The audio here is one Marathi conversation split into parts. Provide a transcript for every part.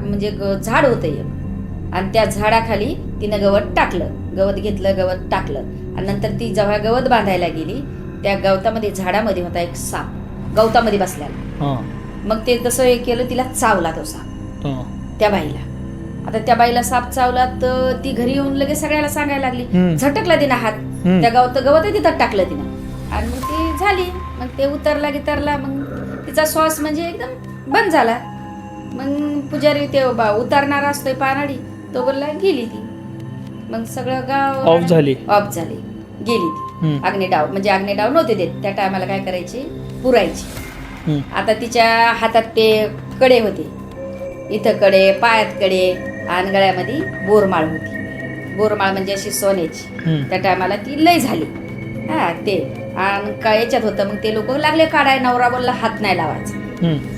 म्हणजे झाड होतं एक. आणि त्या झाडाखाली तिनं गवत टाकलं. गवत घेतलं गवत टाकलं. आणि नंतर ती जेव्हा गवत बांधायला गेली त्या गवतामध्ये झाडामध्ये होता एक साप. गवतामध्ये बसलेला. हां. मग ते तसं हे केलं तिला चावला तो साप. त्या बाईला. आता त्या बाईला साप चावला तर ती घरी येऊन लगेच सगळ्याला सांगायला लागली. झटकला तिनं हात. त्या गवत गवत तिथं टाकलं तिनं. आणि मग ती झाली. मग ते उतरला गितरला मग तिचा श्वास म्हणजे एकदम बंद झाला. मग पुजारी ते बा उतरणारा असतोय पानाडी तो बोलला गेली ती. मग सगळं गाव Off झाली. ऑफ झाली. गेली ती. हम्म. अग्निडाव म्हणजे अग्निडाव नव्हते देत. त्या टायमाला काय करायची? पुरायची. हम्म. आता तिच्या हातात ते कडे होते. इथं कडे पायात कडे आणि गळ्यामध्ये बोरमाळ होती. बोरमाळ म्हणजे अशी सोन्याची. हम्म. त्या टायमाला ती लय झाली. हा ते. आणि का याच्यात होतं मग ते लोक लागले काढाय नवरा बोलला हात नाही लावायचा. हम्म.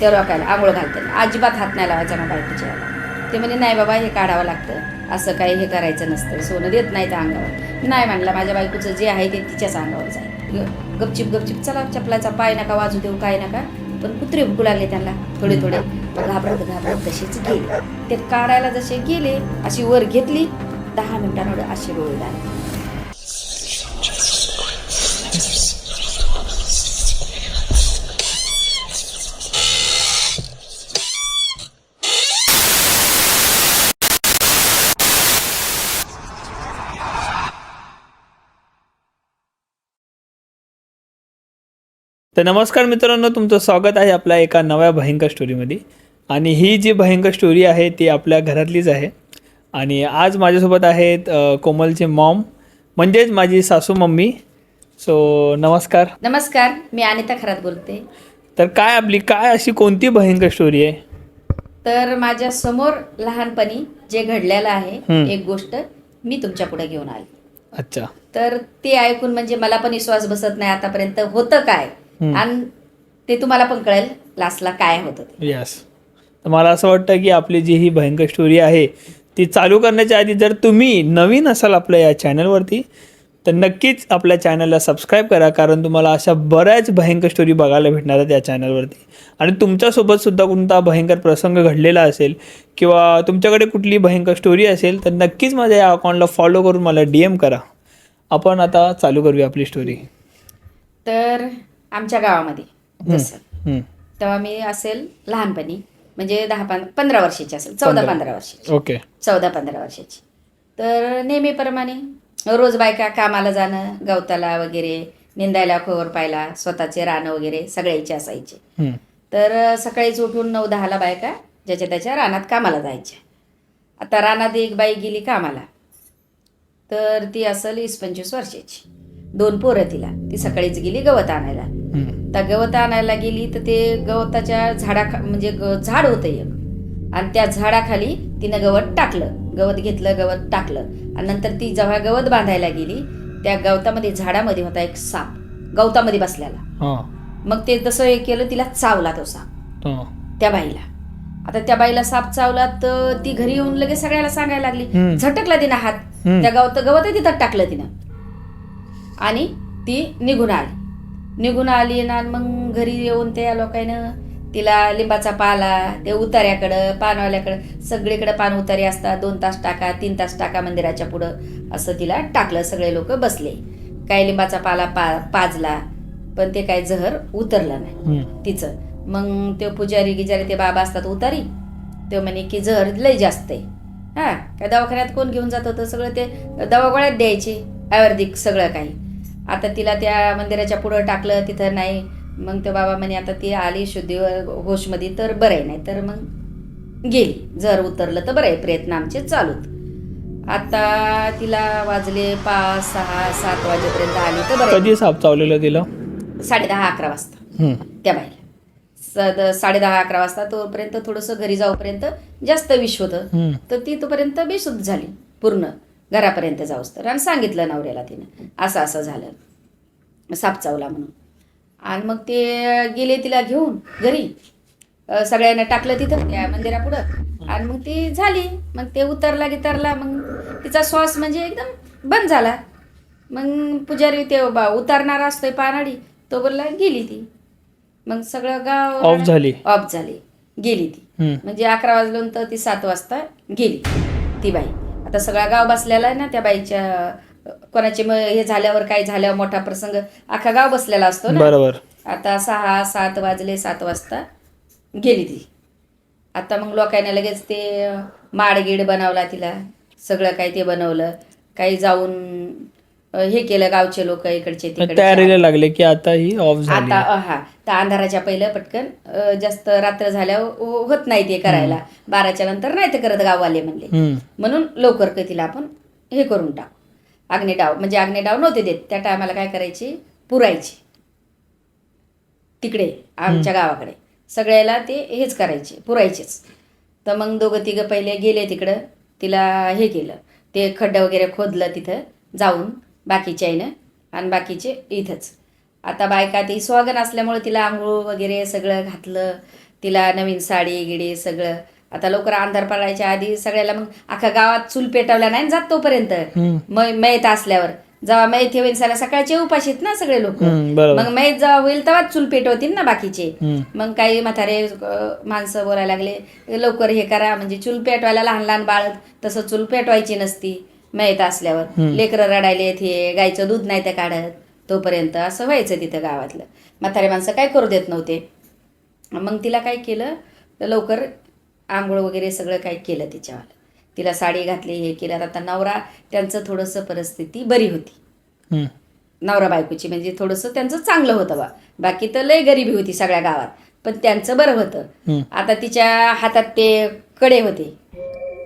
ते रोखायला आंघोळ घालतात. अजिबात हात नाही लावायचा ना बायकोच्या याला. ते म्हणे नाही बाबा हे काढावं लागतं. असं काही हे करायचं नसतं. सोनं देत नाही त्या अंगावर. नाही म्हणलं माझ्या बायकोचं जे आहे ते तिच्याच अंगावर जाईल गपचिप गपचिप चला चपलाचा पाय नका वाजू देऊ काय नका. पण कुत्रे भुकू लागले त्यांना थोडे थोडे. घाबरत घाबरत तसेच गेले. ते काढायला जसे गेले अशी वर घेतली. दहा मिनिटांवर अशी डोळे लागले तर नमस्कार मित्रांनो तुमचं स्वागत आहे आपल्या एका नव्या भयंकर स्टोरीमध्ये आणि ही जी भयंकर स्टोरी आहे ती आपल्या घरातलीच आहे. आणि आज माझ्यासोबत आहेत अ, कोमलचे मॉम म्हणजेच माझी सासू मम्मी. सो नमस्कार. नमस्कार मी अनिता खरात बोलते. तर काय आपली काय अशी कोणती भयंकर स्टोरी आहे? तर माझ्यासमोर लहानपणी जे घडलेलं आहे. एक गोष्ट मी तुमच्यापुढे घेऊन आली. अच्छा. तर ते ऐकून म्हणजे मला पण विश्वास बसत नाही आतापर्यंत होतं काय. आणि ते तुम्हाला पण कळेल लास्टला काय होतं ते. यस तर मला असं वाटतं की आपली जी ही भयंकर स्टोरी आहे ती चालू करण्याच्या आधी जर तुम्ही नवीन असाल आपल्या या चॅनलवरती तर नक्कीच आपल्या चॅनलला सबस्क्राईब करा कारण तुम्हाला अशा बऱ्याच भयंकर स्टोरी बघायला भेटणार आहेत या चॅनलवरती आणि तुमच्यासोबत सुद्धा कोणता भयंकर प्रसंग घडलेला असेल किंवा तुमच्याकडे कुठली भयंकर स्टोरी असेल तर नक्कीच माझ्या या अकाउंटला फॉलो करून मला डी एम करा. आपण आता चालू करूया आपली स्टोरी तर आमच्या गावामध्ये जसं. तेव्हा मी असेल लहानपणी म्हणजे दहा पं पंधरा वर्षाची असेल चौदा पंधरा. वर्षाची. ओके. चौदा पंधरा वर्षाची. तर नेहमीप्रमाणे रोज बायका कामाला जाणं गवताला वगैरे निंदायला खोवर पायला स्वतःचे रानं वगैरे सगळ्याचे असायचे. तर सकाळीच उठून नऊ दहाला बायका ज्याच्या त्याच्या रानात कामाला जायच्या. आता रानात एक बाई गेली कामाला. तर ती असेल वीस पंचवीस वर्षाची. दोन पोरं तिला. ती सकाळीच गेली गवत आणायला. त्या गवत आणायला गेली तर ते गवताच्या झाडा म्हणजे झाड होतं एक. आणि त्या झाडाखाली तिनं गवत टाकलं. गवत घेतलं गवत टाकलं. आणि नंतर ती जेव्हा गवत बांधायला गेली त्या गवतामध्ये झाडामध्ये होता एक साप. गवतामध्ये बसलेला. मग ते तसं हे केलं तिला चावला तो साप. त्या बाईला. आता त्या बाईला साप चावला तर ती घरी येऊन लगेच सगळ्याला सांगायला लागली. झटकला तिनं हात. त्या गवत गवत तिथं टाकलं तिनं. आणि ती निघून आली. निघून आली ना मग घरी येऊन त्या लोकांनं तिला लिंबाचा पाला ते उतार्याकडं पानवाल्याकडं सगळीकडे पान उतारे असतात. दोन तास टाका तीन तास टाका मंदिराच्या पुढं. असं तिला टाकलं सगळे लोक बसले. काय लिंबाचा पाला पा पाजला पण ते काय जहर उतरलं नाही. तिचं. मग ते पुजारी गिजारी ते बाबा असतात उतारी. ते म्हणे की जहर लय जास्त आहे. हा काय दवाखान्यात कोण घेऊन जात होतं? सगळं ते दवागोळ्यात द्यायचे. आयुर्वेदिक सगळं काही. आता तिला त्या मंदिराच्या पुढं टाकलं तिथं नाही. मग ते बाबा म्हणे आता ती आली शुद्धीवर होशमध्ये तर बरं आहे नाही तर मग गेली. जर उतरलं तर बरं आहे प्रयत्न आमचे चालूत. आता तिला वाजले पाच सहा सात वाजेपर्यंत आली तर बरं कधी साप चावलेलं तिला? आहे. साडेदहा अकरा वाजता. त्या बाईला. सद साडे दहा अकरा वाजता तोपर्यंत थोडंसं घरी जाऊपर्यंत जास्त विष होतं. तर ती तोपर्यंत बेशुद्ध झाली. पूर्ण घरापर्यंत जाऊस तर. आणि सांगितलं नवऱ्याला तिनं असं असं झालं. साप चावला म्हणून. आणि मग ते गेले तिला घेऊन घरी. सगळ्यांना टाकलं तिथं त्या मंदिरापुढं. आणि मग ती झाली. मग ते उतरला गितरला मग तिचा श्वास म्हणजे एकदम बंद झाला. मग पुजारी ते बा उतारणारा असतोय पानाडी तो बोलला गेली ती. मग सगळं गाव Off झाली. ऑफ झाली. गेली ती. म्हणजे अकरा वाजल्यानंतर तर ती सात वाजता गेली ती बाई. आता सगळा गाव बसलेला आहे ना त्या बाईच्या कोणाचे मग हे झाल्यावर काय झाल्यावर मोठा प्रसंग अख्खा गाव बसलेला असतो ना? बरोबर. आता सहा सात वाजले सात वाजता गेली ती. आता मग लोकांनी लगेच ते माडगीड बनवला तिला. सगळं काही ते बनवलं. काही जाऊन हे केलं गावचे लोक इकडचे तयारीला लागले की आता ही ऑफ झाली. आता हा. तर अंधाराच्या पहिलं पटकन अ, जास्त रात्र झाल्यावर हो- होत नाही ते करायला. बाराच्या नंतर नाही ते करत गाववाले म्हणले. हम्म. म्हणून लवकर तिला आपण हे करून टाकू. अग्निडाव म्हणजे अग्निडाव नव्हते देत. त्या टायमाला काय करायची? पुरायची. तिकडे आमच्या गावाकडे. सगळ्याला ते हेच करायचे पुरायचेच. तर मग दोघं तिघं पहिले गेले तिकडं. तिला हे केलं. ते खड्डं वगैरे खोदलं तिथं जाऊन बाकीच्यानं आणि बाकीचे इथंच. आता बायका ती स्वागन असल्यामुळे तिला आंघोळ वगैरे सगळं घातलं. तिला नवीन साडी गिडी सगळं आता लवकर अंधार पडायच्या आधी सगळ्याला मग अख्खा गावात चूल पेटवल्या नाही जात तोपर्यंत. हम्म. मै मैत असल्यावर. जेव्हा मैत हे होईल सगळ्या सकाळचे उपाशीत ना सगळे लोक. मग मैत जेव्हा होईल तेव्हाच चूल पेटवतील ना बाकीचे. मग काही म्हातारे माणसं बोलायला लागले लवकर हे करा म्हणजे चूल पेटवायला लहान लहान बाळ तसं चूल पेटवायची नसती मैत असल्यावर. लेकरं रडायले हे गायचं दूध नाही ते काढत. तोपर्यंत असं व्हायचं तिथं गावातलं. म्हातारे माणसं काय करू देत नव्हते. मग तिला काय केलं लवकर आंघोळ वगैरे सगळं काय केलं तिच्यावालं. तिला साडी घातली हे केलं. आता नवरा त्यांचं थोडंसं परिस्थिती बरी होती. नवरा बायकोची म्हणजे थोडंसं त्यांचं चांगलं होतं बा. बाकी तर लय गरिबी होती सगळ्या गावात. पण त्यांचं बरं होतं. आता तिच्या हातात ते कडे होते.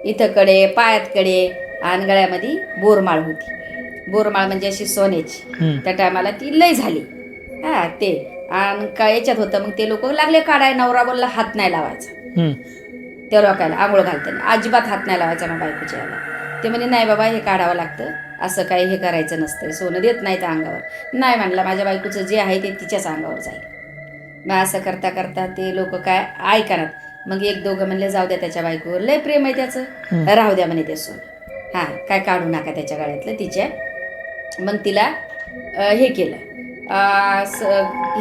इथं कडे पायात कडे आणि गळ्यामध्ये बोरमाळ होती. बोरमाळ म्हणजे अशी सोन्याची. त्या टायमाला ती लय झाली. हा ते. आणि का याच्यात होतं मग ते लोक लागले काढाय नवरा बोलला हात नाही लावायचा. त्या लोकायला आंघोळ घालताना. अजिबात हात नाही लावायचा ना बायकोच्या याला. ते म्हणे नाही बाबा हे काढावं लागतं. असं काही हे करायचं नसतं. सोनं देत नाही त्या अंगावर. नाही म्हणलं माझ्या बायकोचं जे आहे ते तिच्याच अंगावर जाईल. मग असं करता करता ते लोक काय ऐकणार. मग एक दोघं म्हणले जाऊ द्या त्याच्या बायकोवर. लय प्रेम आहे त्याचं. राहू द्या म्हणे ते सोनं. हां काय काढू नका त्याच्या गळ्यातलं तिच्या. मग तिला हे केलं.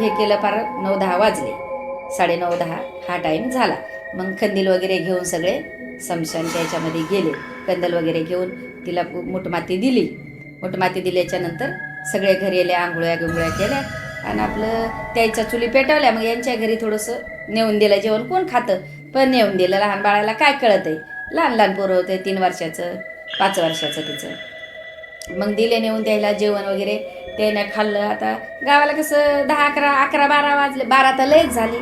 हे केलं फार नऊ दहा वाजले. साडेनऊ दहा हा टाईम झाला. मग कंदील वगैरे घेऊन सगळे समशान त्याच्यामध्ये गेले. कंदल वगैरे घेऊन तिला मुठमाती दिली. मुठमाती दिल्याच्यानंतर सगळे घरी आले आंघोळ्या गिंगोळ्या केल्या आणि आपलं त्याच्या चुली पेटवल्या. मग यांच्या घरी थोडंसं नेऊन दिलं. जेवण कोण खातं? पण नेऊन दिलं. लहान बाळाला काय कळत आहे लहान लहान पोरं होते. तीन वर्षाचं पाच वर्षाचं तिचं. मग दिले नेऊन द्यायला जेवण वगैरे. त्याने खाल्लं. आता गावाला कसं दहा अकरा अकरा बारा वाजले. बारा तर लयच झाली.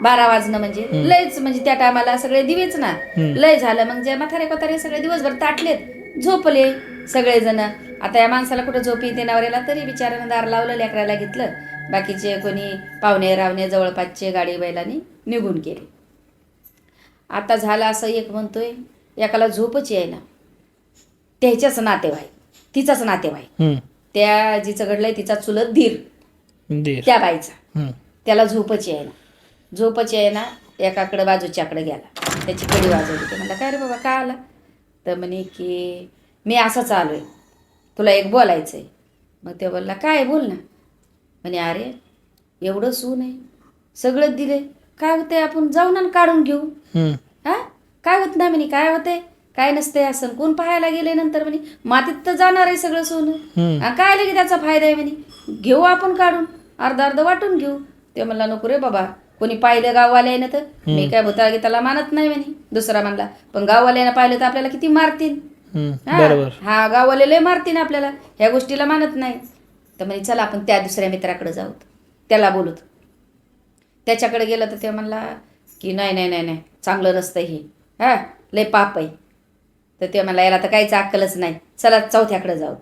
बारा वाजणं म्हणजे. लयच म्हणजे त्या टायमाला सगळे दिवेच ना. लय झालं. मग जे म्हातारे कोतारे सगळे दिवसभर ताटलेत झोपले सगळेजण. आता या माणसाला कुठं झोप येते नवऱ्याला तरी बिचारानं दार लावलं लेकराला घेतलं. बाकीचे कोणी पाहुणे रावणे जवळपासचे गाडी बैलांनी निघून गेले. आता झालं असं एक म्हणतोय एकाला झोपच यायला त्याच्याच नातेवाईक तिचाच नातेवाईक. हम्म. त्या जिचं घडलंय तिचा चुलत धीर. त्या बाईचा. त्याला झोपच यायना. झोपच यायना एकाकडं बाजूच्याकडे गेला त्याची कडी वाजवली. ते म्हणला काय रे बाबा काय आला? तर म्हणे की मी असंच आलोय. तुला एक बोलायचं आहे मग ते बोलला काय बोल ना. म्हणे अरे एवढं सून आहे. सगळं दिले काय होतंय? आपण जाऊन आणि काढून घेऊ. हा? काय होत नाही म्हणे काय होतंय? काय नसतंय असं. कोण पाहायला गेले नंतर म्हणे मातीत तर जाणार आहे सगळं सोनं. काय लगे त्याचा फायदा आहे म्हणे? घेऊ आपण काढून. अर्धा अर्ध वाटून घेऊ. ते म्हणला नको रे बाबा. कोणी पाहिलं गाववाले ना तर मी काय भूता गीताला मानत नाही म्हणे दुसरा म्हणला पण गाववाल्यानं पाहिलं तर आपल्याला किती मारतील. हा, हा गाववाले लय मारतील आपल्याला ह्या गोष्टीला मानत नाही. तर म्हणे चला आपण त्या दुसऱ्या मित्राकडे जाऊ त्याला बोलत त्याच्याकडे गेलं तर ते म्हणला की नाही नाही नाही नाही चांगलं नसतं हे. हा लय पाप आहे. तर ते म्हणला याला तर काहीच अक्कलच नाही. चला चौथ्याकडे जाऊ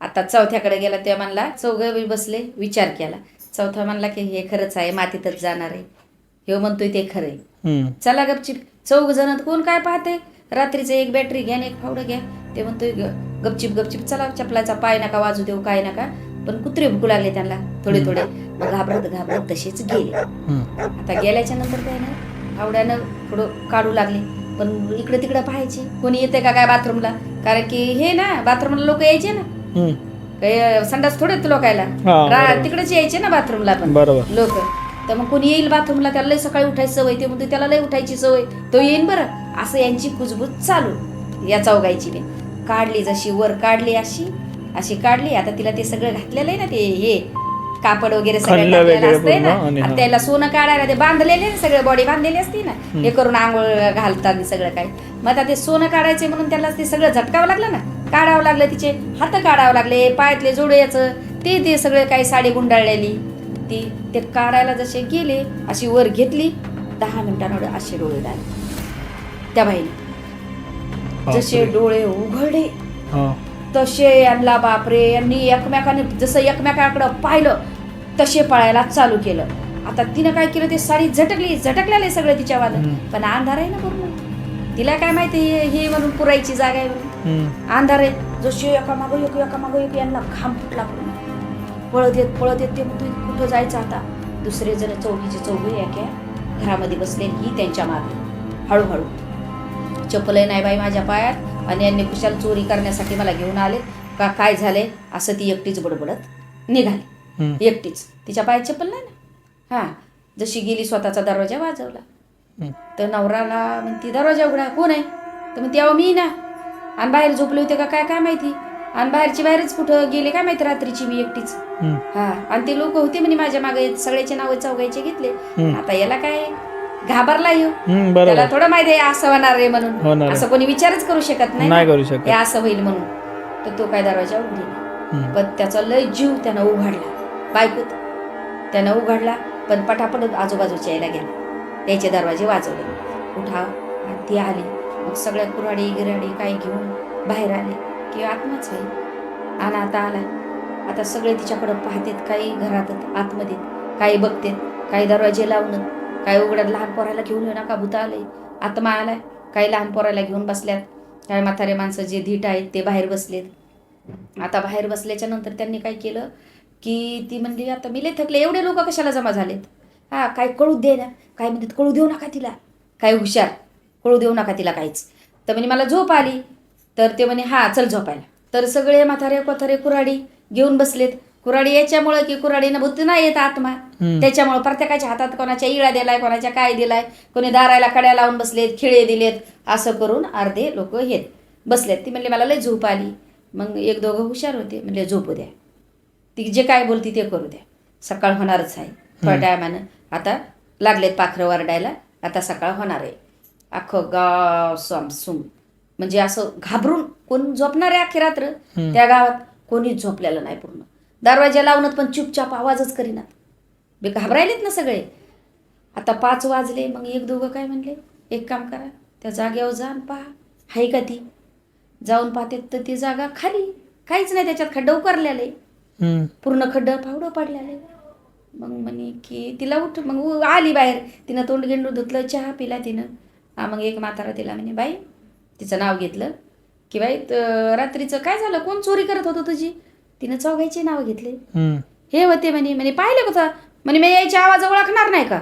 आता चौथ्याकडे गेला ते म्हणला चौघं बसले विचार केला. चौथा म्हणला की हे खरंच आहे मातीतच जाणार आहे. हे म्हणतोय ते खरं आहे. चला गपचिप. चौघ जण कोण काय पाहते रात्रीचं एक बॅटरी घ्या आणि एक फावडं घ्या. ते म्हणतोय गपचिप गपचिप. चला चपलाचा पाय नका वाजू देऊ काय नका. पण कुत्रे भुकू लागले त्यांना थोडे थोडे. मग घाबरत घाबरत तसेच गेले. आता गेल्याच्यानंतर त्यानं फावड्यानं थोडं काढू लागले. पण इकडे तिकडे पाहायचे. कोणी येते का काय बाथरूमला? कारण की हे ना बाथरूमला लोक यायचे ना. काही संडास थोडेच लोकायला. हा, बरोबर. तिकडेच यायचे ना बाथरूमला पण. बरोबर. लोक. तर मग कोणी येईल बाथरूमला त्याला लय सकाळी उठायची सवय ते म्हणतो त्याला लय उठायची सवय. तो येईन बरं. असं यांची कुजबूज चालू. या चौघायची बी. काढली जशी वर काढली अशी अशी काढली. आता तिला ते सगळं घातलेलं आहे ना ते हे कापड वगैरे सगळं खणलं घातलेलं वगैरे असतंय ना. पूर्ण आणि हा. त्याला सोनं काढायला ते बांधलेले ना सगळं बॉडी बांधलेली असते ना. हे करून आंघोळ घालतात सगळं काही. मग आता ते सोनं काढायचे म्हणून त्याला ते सगळं झटकावं लागलं ना. काढावं लागलं तिचे हात काढावं लागले पायातले जोड्याचं ते ते सगळं काही साडी गुंडाळलेली. ती ते काढायला जसे गेले अशी वर घेतली दहा मिनिटांवर असे डोळे लागले त्या बाईने. जसे. डोळे उघडले हा. तसे यांना बापरे यांनी एकमेकाने जसं एकमेकाकडं पाहिलं तसे पळायला चालू केलं. आता तिनं काय केलं ते साडी झटकली झटकलेलं आहे सगळं तिच्यावालं. हम्म. पण अंधार आहे ना पूर्ण तिला काय माहिती हे म्हणून पुरायची जागा आहे म्हणून. अंधार आहे जशी एका मागो एक एका मागो एक यांना घाम फुटला. पळत येत पळत येत ते म्हणतो कुठं जायचं आता? दुसरे जण चौघीचे चौघी एका घरामध्ये बसलेली ही त्यांच्या मागे. हळूहळू. चप्पलही नाही बाई माझ्या पायात. आणि यांनी कुशाल चोरी करण्यासाठी मला घेऊन आले. का काय झाले? असं ती एकटीच बडबडत निघाली. एकटीच. तिच्या पायात चप्पल नाही ना? हा. जशी गेली स्वतःचा दरवाजा वाजवला. तर नवराला म्हणती दरवाजा उघडा. कोण आहे? तर म्हणते अहो मी ना. आणि बाहेर झोपले होते का काय काय माहिती? आणि बाहेरची बाहेरच कुठं गेले काय माहिती रात्रीची मी एकटीच. हा आणि ते लोक होते म्हणे माझ्या मागे सगळ्याचे नाव चौघायचे घेतले. आता याला काय घाबरला येऊ त्याला थोडं माहिती आहे असं होणार आहे म्हणून. असं कोणी विचारच करू शकत नाही. करू शकत. हे असं होईल म्हणून. तर तो काय दरवाजा उघडला. हम्म. पण त्याचा लय जीव त्यानं उघडला. बायकोत. त्यानं उघडला पण पटापट आजूबाजूच्या यायला गेला. त्याचे दरवाजे वाजवले. उठा ती आली. मग सगळ्या कुऱ्हाडी गिराडी काही घेऊन बाहेर आले. की आत्माच आहे. आणि आता आलाय आता सगळे तिच्याकडं पाहतेत काही घरात आतमध्ये काही बघतेत काही दरवाजे लावणं काही उघड्यात लहान पोराला घेऊन येऊ नका भूता आलंय. आत्मा आलाय. काही लहान पोराला घेऊन बसल्यात. काही म्हातारे माणसं जे धीट आहेत ते बाहेर बसलेत. आता बाहेर बसल्याच्या नंतर त्यांनी काय केलं की ती म्हणली आता मी लय थकले एवढे लोक कशाला जमा झालेत? हा काय कळू दे ना. काय म्हणतात कळू देऊ नका तिला. काय हुशार. कळू देऊ नका तिला काहीच. तर म्हणे मला झोप आली. तर ते म्हणे हा चल झोपायला. तर सगळे म्हातारे कोथारे कुराडी घेऊन बसलेत. कुराडी याच्यामुळं की कुराडीनं भूत नाही येत आत्मा. त्याच्यामुळं प्रत्येकाच्या हातात कोणाच्या इळा दिलाय कोणाच्या काय दिलाय कोणी दारायला कड्या लावून बसलेत खिळे दिलेत असं करून अर्धे लोक येत बसलेत. ती म्हणले मला लय झोप आली. मग एक दोघं हुशार होते म्हणले झोपू द्या. ती जे काय बोलती ते करू द्या. सकाळ होणारच आहे. थोड्या टायमानं आता लागलेत पाखरं वरडायला. आता सकाळ होणार आहे. अख्खं गाव सम सुम म्हणजे असं घाबरून कोण झोपणार आहे अख्खी रात्र. त्या गावात कोणीच झोपलेलं नाही पूर्ण. दरवाजा लावूनच पण चुपचाप आवाजच करीनात बे घाबरायलेत ना सगळे. आता पाच वाजले मग एक दोघं काय म्हणले? एक काम करा त्या जागेवर जा पहा. आहे का ती? जाऊन पाहते तर ती जागा खाली. काहीच नाही त्याच्यात खड्डं उकारलेले. पूर्ण खड्डं फावडं पाडलेले. मग म्हणे की तिला उठ. मग आली बाहेर. तिनं तोंड गेंडू धुतलं चहा पिला तिनं. हा मग एक म्हातारा तिला म्हणे बाई तिचं नाव घेतलं की बाई रात्रीचं काय झालं? कोण चोरी करत होतं तुझी? तिनं चौघायचे नाव घेतले. हे होते म्हणे म्हणे पाहिलं का म्हणे मी यायच्या आवाज ओळखणार नाही का?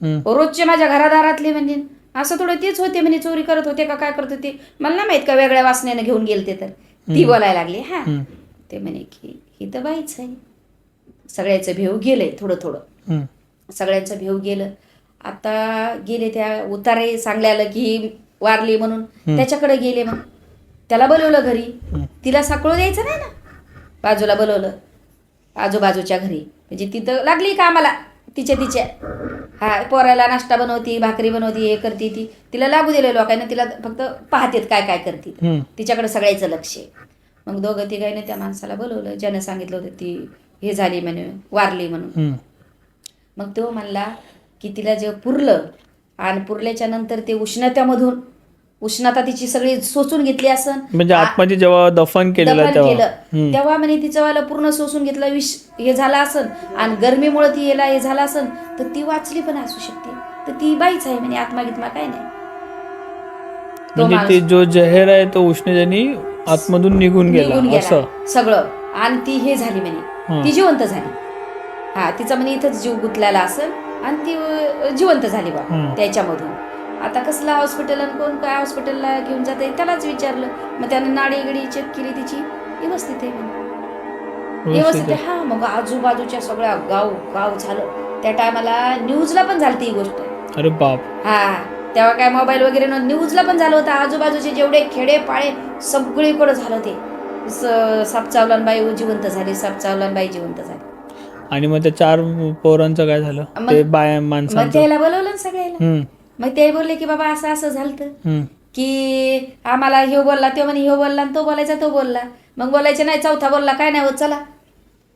हम्म. रोजचे माझ्या घरादारातले म्हणजे असं थोडं तेच होते म्हणे चोरी करत होते का काय करत होते? मला नाही माहीत का वेगळ्या वासनेनं घेऊन गेलते तर. ती. बोलायला लागली हा. ते म्हणे की ही तर बाईच आहे. सगळ्याचं भेव गेलंय थोडं थोडं. सगळ्यांचं भेव गेलं. आता गेले त्या उतारे सांगल्याला की वारली म्हणून. त्याच्याकडे गेले मग. त्याला बोलवलं घरी. तिला साकळू द्यायचं नाही ना. बाजूला बोलवलं. आजूबाजूच्या घरी. म्हणजे तिथं लागली कामाला. तिच्या तिच्या. हा पोराला नाश्ता बनवती भाकरी बनवती हे करते ती. तिला लागू दिलं लोकांना. तिला फक्त पाहतेत काय काय करते. तिच्याकडे सगळ्याचं लक्ष आहे. मग दोघं तिघाईने त्या माणसाला बोलवलं. ज्यानं सांगितलं होतं ती हे झाली म्हणे वारली म्हणून. मग तो म्हणला की तिला जे पुरलं आणि पुरल्याच्या नंतर ते उष्णतेमधून उष्णता तिची सगळी सोसून घेतली असन. म्हणजे आत्माची जेव्हा दफन केलं. तेव्हा म्हणे तिचं वाला पूर्ण शोषून घेतलं विष हे झालं असन. आणि गरमीमुळे ती याला हे झालं असन. तर ती वाचली पण असू शकते. तर ती बाईच आहे म्हणे आत्मा गीत्मा काय नाही. म्हणजे ते जो जहेर आहे तो उष्णजनी आतमधून निघून गेला निघून असं. सगळं. आणि ती हे झाली म्हणे. ती जिवंत झाली. हा तिचा म्हणे इथंच जीव गुतलेला असेल आणि ती जिवंत झाली बा. त्याच्यामधून. आता कसला हॉस्पिटल आणि कोण काय हॉस्पिटलला घेऊन जाते त्यालाच विचारलं. मग त्यानं नाडी गिडी चेक केली तिची व्यवस्थित आहे व्यवस्थित आहे. हा मग आजूबाजूच्या सगळ्या गाव गाव झालं. त्या टायमाला न्यूजला पण झाली ही गोष्ट. अरे बाप. हा तेव्हा काय मोबाईल वगैरे नव्हतं न्यूजला पण झालं होतं. आजूबाजूचे जेवढे खेडे पाळे सगळीकडे झालं ते. स- साप चावलांबाई जिवंत झाली साप चावलांबाई जिवंत झाली. आणि मग त्या चार पोरांचं काय झालं? मग- ते बाया मग माणसांचं. त्याला बोलवलं ना सगळ्याला. हम्म, मग ते बोलले की बाबा असं असं झालं हम्म. की आम्हाला ह्यो बोलला तो म्हणे ह्यो बोलला आणि तो बोलायचा तो बोलला. मग बोलायचे नाही चौथा बोलला काय नाही होत चला.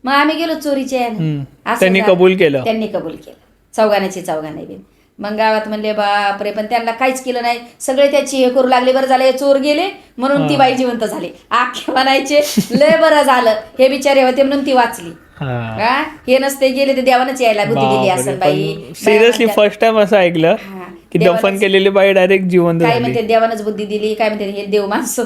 मग आम्ही गेलो चोरीच्या यानं. हम्म. असं त्यांनी झालं. कबूल केलं. त्यांनी कबूल केलं. चौघाण्याची चौघाने बिन मग गावात म्हणले बापरे पण त्यांना काहीच केलं नाही. सगळे त्याची हे करू लागले. बरं झालं हे चोर गेले म्हणून ती बाई जिवंत झाली. आखे म्हणायचे लय बरं झालं. हे बिचारे होते म्हणून ती वाचली. हा. हा? हे नसते गेले तर देवानच यायला बुद्धी दिली असेल बाई. सिरियसली फर्स्ट टाइम असं ऐकलं हा. की दफन केलेली बाई डायरेक्ट जिवंत काय म्हणते देवानच बुद्धी दिली काय म्हणते हे देव माणसं.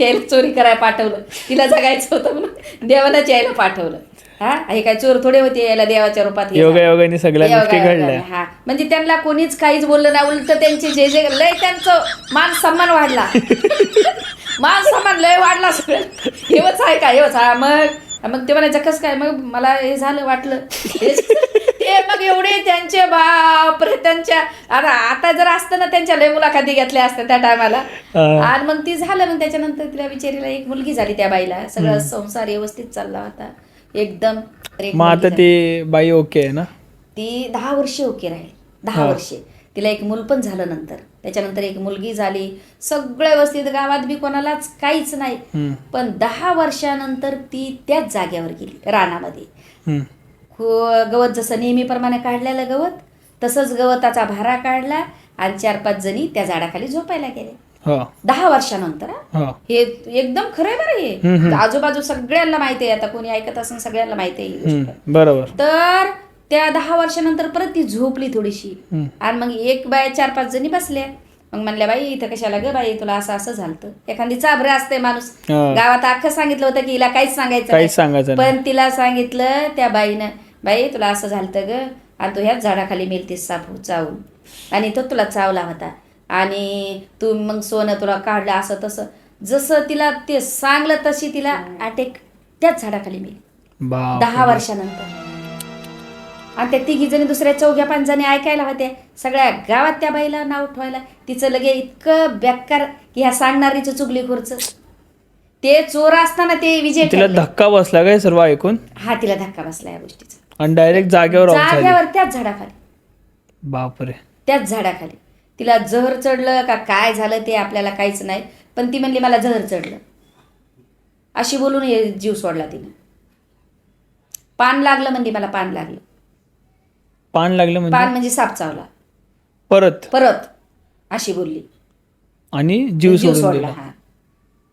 यायला चोरी करायला पाठवलं. तिला जगायचं होतं म्हणून देवानच यायला पाठवलं. हा? हे काय चोर थोडे होते यायला देवाच्या रूपात हे सगळ्या गोष्टी घडल्या. हा. म्हणजे त्यांना कोणीच काहीच बोललं नाही उलट त्यांचे जे जे लय त्यांचं मान सन्मान वाढला. मान सन्मान लय वाढला सगळं हेवच आहे का हेवच आहे. मग मग ते म्हणायचं कसं काय? मग मला हे झालं वाटलं. ते मग एवढे त्यांचे बाप रे त्यांच्या आता आता जर असतं ना त्यांच्या लय मुलाखती घेतल्या असत्या त्या टायमाला. आणि मग ती झालं मग त्याच्यानंतर तिला बिचारीला एक मुलगी झाली त्या बाईला. सगळं संसार व्यवस्थित चालला होता. एकदम मग आता. ती बाई ओके आहे ना? ती दहा वर्षे ओके राहील. दहा. वर्षे. तिला एक मूल पण झालं नंतर. त्याच्यानंतर एक मुलगी झाली. सगळं व्यवस्थित गावात बी कोणालाच काहीच नाही. पण दहा वर्षानंतर ती त्याच जाग्यावर गेली रानामध्ये. गवत जसं नेहमीप्रमाणे काढलेलं गवत तसंच गवताचा भारा काढला आणि चार पाच जणी त्या झाडाखाली झोपायला गेले. हो. दहा वर्षानंतर हा. हो. एकदम खरंय बरं हे. आजूबाजू सगळ्यांना माहिती आहे आता कोणी ऐकत असेल सगळ्यांना माहिती आहे बरोबर. तर त्या दहा वर्षानंतर परत ती झोपली थोडीशी. आणि मग एक बाय चार पाच जणी बसल्या. मग म्हणल्या बाई इथं कशाला ग बाई? तुला असं असं झालं एखादी चाभरे असते माणूस. हा. गावात अख्खं सांगितलं होतं की हिला काहीच सांगायचं. पण तिला सांगितलं त्या बाईनं बाई तुला असं झालं ग. आणि तू ह्याच झाडाखाली मेलतीस साप चावून. आणि तो तुला चावला होता. आणि तू मग सोनं तुला काढलं असं तसं. जसं तिला ते सांगलं तशी तिला अटॅक त्याच झाडाखाली मेली. बाप दहा वर्षानंतर. आणि त्या तिघी जणी दुसऱ्या चौघ्या पाच जणी ऐकायला होत्या. सगळ्या गावात त्या बाईला नाव ठेवायला. तिचं लगे इतकं बेकार की ह्या सांगणारीचं चुगली खुरच ते चोर असताना ते विजय तिला. धक्का बसला काय सर्व ऐकून? हा तिला धक्का बसला या गोष्टीचा. आणि डायरेक्ट जागेवर जाग्यावर त्याच झाडाखाली. बापरे. त्याच झाडाखाली. तिला जहर चढलं का काय झालं ते आपल्याला काहीच नाही. पण ती म्हणली मला जहर चढलं. अशी बोलून जीव सोडला तिने. पान लागलं म्हणजे मला पान लागलं. पान लागलं पान म्हणजे म्हणजे साप चावला. परत? परत अशी बोलली. आणि जीव सोडून दिला. हा.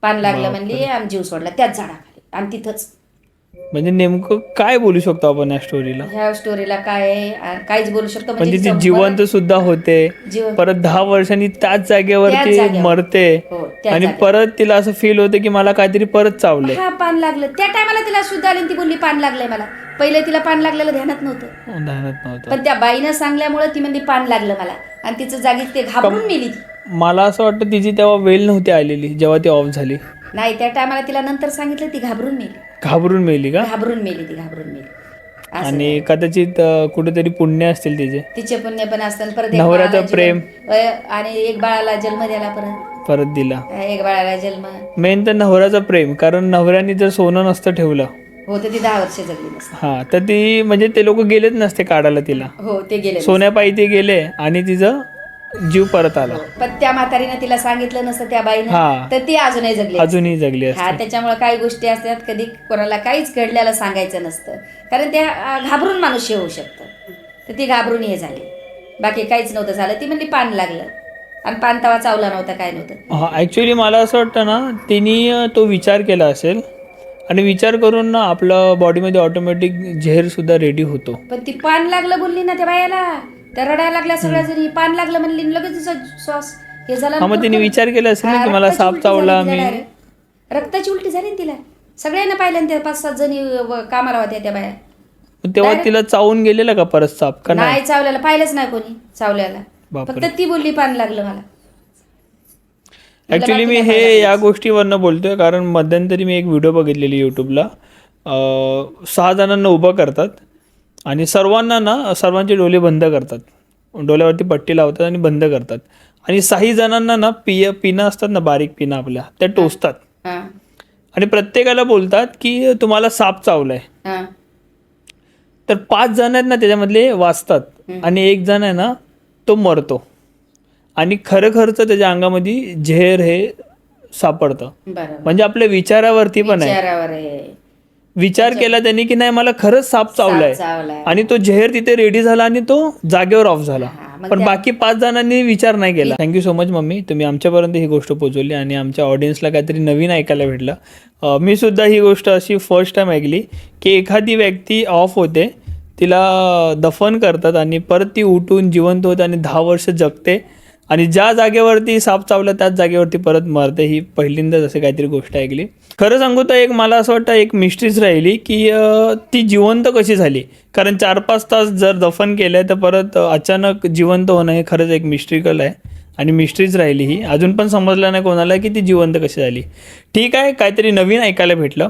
पान लागलं म्हणली आणि जीव सोडला त्याच झाडाखाली. आणि तिथंच म्हणजे नेमकं काय बोलू शकतो आपण या स्टोरीला ह्या स्टोरीला काय आहे, आ, काहीच बोलू शकतो म्हणजे ती तिचं जिवंत सुद्धा होते परत- दहा वर्षांनी त्याच त्याच जागेवरती जागेवर. मरते हो, त्याच आणि जागेवर. परत तिला असं फील होते की मला काहीतरी परत चावले हा पान लागलं. त्या टायमाला तिला शुद्ध आली आणि ती बोलली पान लागलंय मला. पहिले तिला पान लागलेलं ध्यानात नव्हतं. ध्यानात नव्हतं. पण त्या बाईनं सांगल्यामुळे ती म्हणली पान लागलं मला. आणि तिचं जागीच ते घाबरून मेली ती. मला असं वाटतं तिची तेव्हा वेल नव्हती आलेली जेव्हा ती ऑफ झाली. नाही त्या टायमाला तिला नंतर सांगितलं ती घाबरून मेली. घाबरून मेली का? घाबरून मेली ती घाबरून मेली. असं आणि कदाचित अं, कुठेतरी पुण्य असतील तिचे. तिचे पुण्य पण असतात परत एक नवऱ्याचं बाळाला प्रेम. आणि एक बाळाला जन्म द्यायला परत. परत दिला. एक बाळाला जन्म. मेन तर नवऱ्याचं प्रेम कारण नवऱ्याने जर सोनं नसतं ठेवलं. हो तर ती दहा वर्ष जगली नसते. हा तर ती म्हणजे ते लोक गेलेच नसते काढायला तिला. हो ते गेले. सोन्यापायी ते गेले आणि तिचं जीव परत आला. पण त्या म्हातारीनं तिला सांगितलं नसतं त्या बाईनं. हा. तर ती अजूनही जगली असती. अजूनही जगली हा असते. त्याच्यामुळे काही गोष्टी असतात कधी कोणाला काहीच घडल्याला सांगायचं नसतं. कारण त्या अं, घाबरून माणूस हे होऊ शकतं. तर ती घाबरून हे झाली. बाकी काहीच नव्हतं झालं. ती म्हणली पान लागलं. आणि पान तवा चावला नव्हता काय नव्हतं. हा ॲक्च्युली मला असं वाटतं ना तिने अं, तो विचार केला असेल. आणि विचार करून ना आपलं बॉडीमध्ये ऑटोमॅटिक झेर सुद्धा रेडी होतो. पण ती पान लागलं बोलली ना त्या बायाला. त्या रडायला लागल्या सगळ्या जणी. पान लागलं म्हणली आणि लगेच तिचा श्वास हे झाला. हा मग तिने विचार केला असेल ना की मला साप चावला मी. रक्ताची उलटी झाली ना तिला. सगळ्यांना पाहिलं ना त्या पाच सात जणी व- कामाला होत्या त्या बाया. तेव्हा तिला चावून गेलेला का परत साप? का नाही? नाही चावल्याला पाहिलंच नाही कोणी चावल्याला. बापरे. फक्त ती बोलली पान लागलं मला. ॲक्च्युली मी हे या गोष्टीवरनं बोलतोय कारण मध्यंतरी मी एक व्हिडिओ बघितलेली यूट्यूबला अं, सहा जणांना उभं करतात. आणि सर्वांना ना सर्वांचे डोळे बंद करतात. डोळ्यावरती पट्टी लावतात आणि बंद करतात. आणि काही जणांना ना पिय पिनं असतात ना बारीक पिनं आपल्या त्या टोचतात. आणि प्रत्येकाला बोलतात की तुम्हाला साप चावलाय. तर पाच जण आहेत ना त्याच्यामधले वाचतात. आणि एक जण आहे ना तो मरतो. आणि खरं खरंच त्याच्या अंगामध्ये झेर हे सापडतं. म्हणजे आपल्या विचारावरती पण आहे. विचार केला त्यांनी की नाही मला खरंच साप चावलाय. आणि तो झेर तिथे रेडी झाला आणि तो जागेवर ऑफ झाला. पण बाकी पाच जणांनी विचार नाही केला. Thank you so much mummy. तुम्ही आमच्यापर्यंत ही गोष्ट पोहोचवली आणि आमच्या ऑडियन्सला काहीतरी नवीन ऐकायला भेटलं. मी सुद्धा ही गोष्ट अशी फर्स्ट टाइम ऐकली की एखादी व्यक्ती ऑफ होते तिला दफन करतात आणि परत ती उठून जिवंत होते आणि दहा वर्ष जगते. आणि ज्या जागेवरती साप चावला त्याच जागेवरती परत मरते ही पहिल्यांदाच असं काहीतरी गोष्ट ऐकली. खरं सांगू तर एक मला असं वाटतं एक मिस्ट्रीच राहिली की ती जिवंत कशी झाली? कारण चार पाच तास जर दफन केलं तर परत अचानक जिवंत होणं हे खरंच एक मिस्ट्रिकल आहे. आणि मिस्ट्रीच राहिली ही. अजून पण समजलं नाही कोणाला की ती जिवंत कशी झाली. ठीक आहे काहीतरी नवीन ऐकायला भेटलं.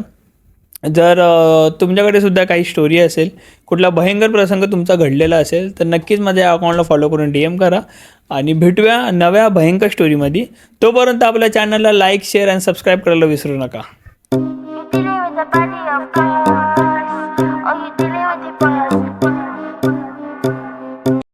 जर तुमच्याकडे सुद्धा काही स्टोरी असेल कुठला भयंकर प्रसंग तुमचा घडलेला असेल तर नक्कीच माझ्या अकाउंटला फॉलो करून डी एम करा आणि भेटूया नव्या भयंकर स्टोरीमध्ये तोपर्यंत आपल्या चॅनलला लाईक शेअर आणि सबस्क्राईब करायला विसरू नका.